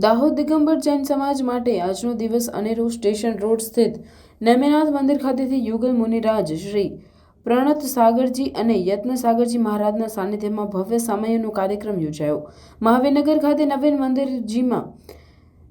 દાહોદ દિગંબર જૈન સમાજ માટે આજનો દિવસ અનેરો સ્ટેશન રોડ સ્થિત નેમિનાથ મંદિર ખાતેથી યુગલ મુનિરાજ શ્રી પ્રણત સાગરજી અને યત્ન સાગરજી મહારાજના સાનિધ્યમાં ભવ્ય સામયનો કાર્યક્રમ યોજાયો. મહાવીનગર ખાતે નવીન મંદિરજીમાં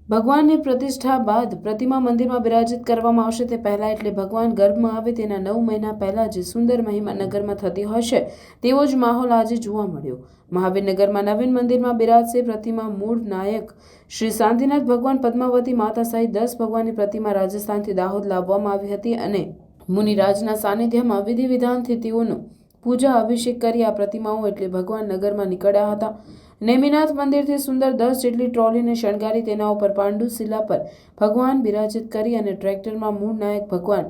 ભગવાનની પ્રતિષ્ઠા બાદ પ્રતિમા મંદિરમાં બિરાજિત કરવામાં આવશે તે પહેલાં એટલે ભગવાન ગર્ભમાં આવે તેના નવ મહિના પહેલાં જે સુંદર મહિમા નગરમાં થતી હશે તેવો જ માહોલ આજે જોવા મળ્યો. મહાવીરનગરમાં નવીન મંદિરમાં બિરાજશે પ્રતિમા મૂળ નાયક. શ્રી શાંતિનાથ ભગવાન પદ્માવતી માતા સહિત દસ ભગવાનની પ્રતિમા રાજસ્થાનથી દાહોદ લાવવામાં આવી હતી અને મુનિરાજના સાનિધ્યમાં વિધિ વિધાનથી તેઓનું પૂજા અભિષેક કરી આ પ્રતિમાઓ એટલે ભગવાન નગરમાં નીકળ્યા હતા. નેમિનાથ મંદિરથી સુંદર દસ જેટલી ટ્રોલીને શણગારી તેના ઉપર પાંડુ શિલા પર ભગવાન બિરાજિત કરી અને ટ્રેક્ટરમાં મૂળ નાયક ભગવાન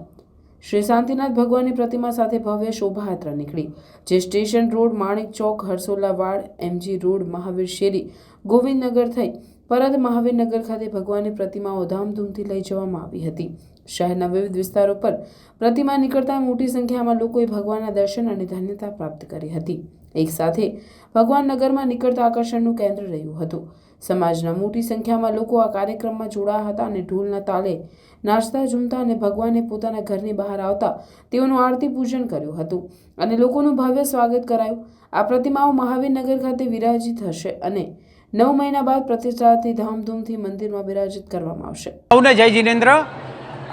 શ્રી શાંતિનાથ ભગવાનની પ્રતિમા સાથે ભવ્ય શોભાયાત્રા નીકળી, જે station road, Manek Chowk Harsolawad MG road, Mahavir શેરી, ગોવિંદનગર થઈ પરત મહાવીરનગર ખાતે ભગવાનની પ્રતિમાઓ ધામધૂમથી લઈ જવામાં આવી હતી. શહેરના વિવિધ વિસ્તારો પર પ્રતિમા નીકળતા મોટી સંખ્યામાં લોકોએ ભગવાનના દર્શન અને ધન્યતા પ્રાપ્ત કરી હતી. એક સાથે ભગવાન નગરમાં નીકળતા આકર્ષણનું કેન્દ્ર રહ્યું હતું. સમાજના મોટી સંખ્યામાં લોકો આ કાર્યક્રમમાં જોડાયા હતા અને ઢોલના તાલે નાચતા ઝૂમતા અને ભગવાને પોતાના ઘરની બહાર આવતા તેઓનું આરતી પૂજન કર્યું હતું અને લોકોનું ભવ્ય સ્વાગત કરાયું. આ પ્રતિમાઓ મહાવીરનગર ખાતે વિરાજિત હશે અને નવ મહિના બાદ પ્રતિષ્ઠાથી ધામધૂમથી મંદિરમાં બિરાજિત કરવામાં આવશે. સૌને જય જીનેન્દ્ર.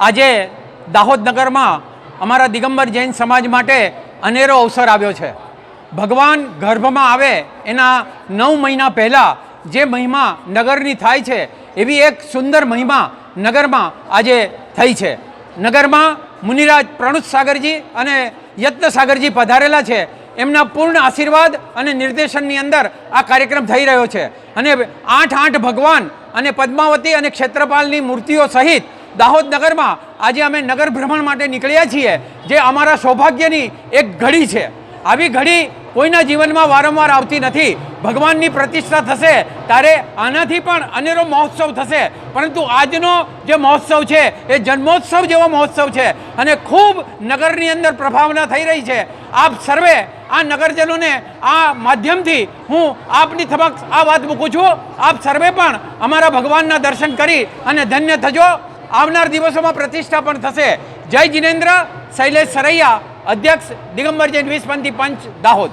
આજે દાહોદ નગરમાં અમારા દિગંબર જૈન સમાજ માટે અનેરો અવસર આવ્યો છે. ભગવાન ગર્ભમાં આવે એના નવ મહિના પહેલાં જે મહિમા નગરની થાય છે, એવી એક સુંદર મહિમા નગરમાં આજે થઈ છે. નગરમાં મુનિરાજ પ્રણુત સાગરજી અને યત્ન સાગરજી પધારેલા છે. એમના પૂર્ણ આશીર્વાદ અને નિર્દેશનની અંદર આ કાર્યક્રમ થઈ રહ્યો છે. અને આઠ આઠ ભગવાન અને પદ્માવતી અને ક્ષેત્રપાલની મૂર્તિઓ સહિત દાહોદ નગરમાં આજે અમે નગર ભ્રમણ માટે નીકળ્યા છીએ, જે અમારા સૌભાગ્યની એક ઘડી છે. આવી ઘડી કોઈના જીવનમાં વારંવાર આવતી નથી. ભગવાનની પ્રતિષ્ઠા થશે ત્યારે આનાથી પણ અનેરો મહોત્સવ થશે. પરંતુ આજનો જે મહોત્સવ છે, એ જન્મોત્સવ જેવો મહોત્સવ છે અને ખૂબ નગરની અંદર પ્રભાવના થઈ રહી છે. આપ સર્વે આ નગરજનોને આ માધ્યમથી હું આપની સમક્ષ આ વાત મૂકું છું. આપ સર્વે પણ અમારા ભગવાનના દર્શન કરી અને ધન્ય થજો. આવનાર દિવસોમાં પ્રતિષ્ઠા પણ થશે. જય જિનેન્દ્ર, શૈલેષ સરૈયા, અધ્યક્ષ દિગંબર જૈન વિશ્વપંથી પંચ દાહોદ.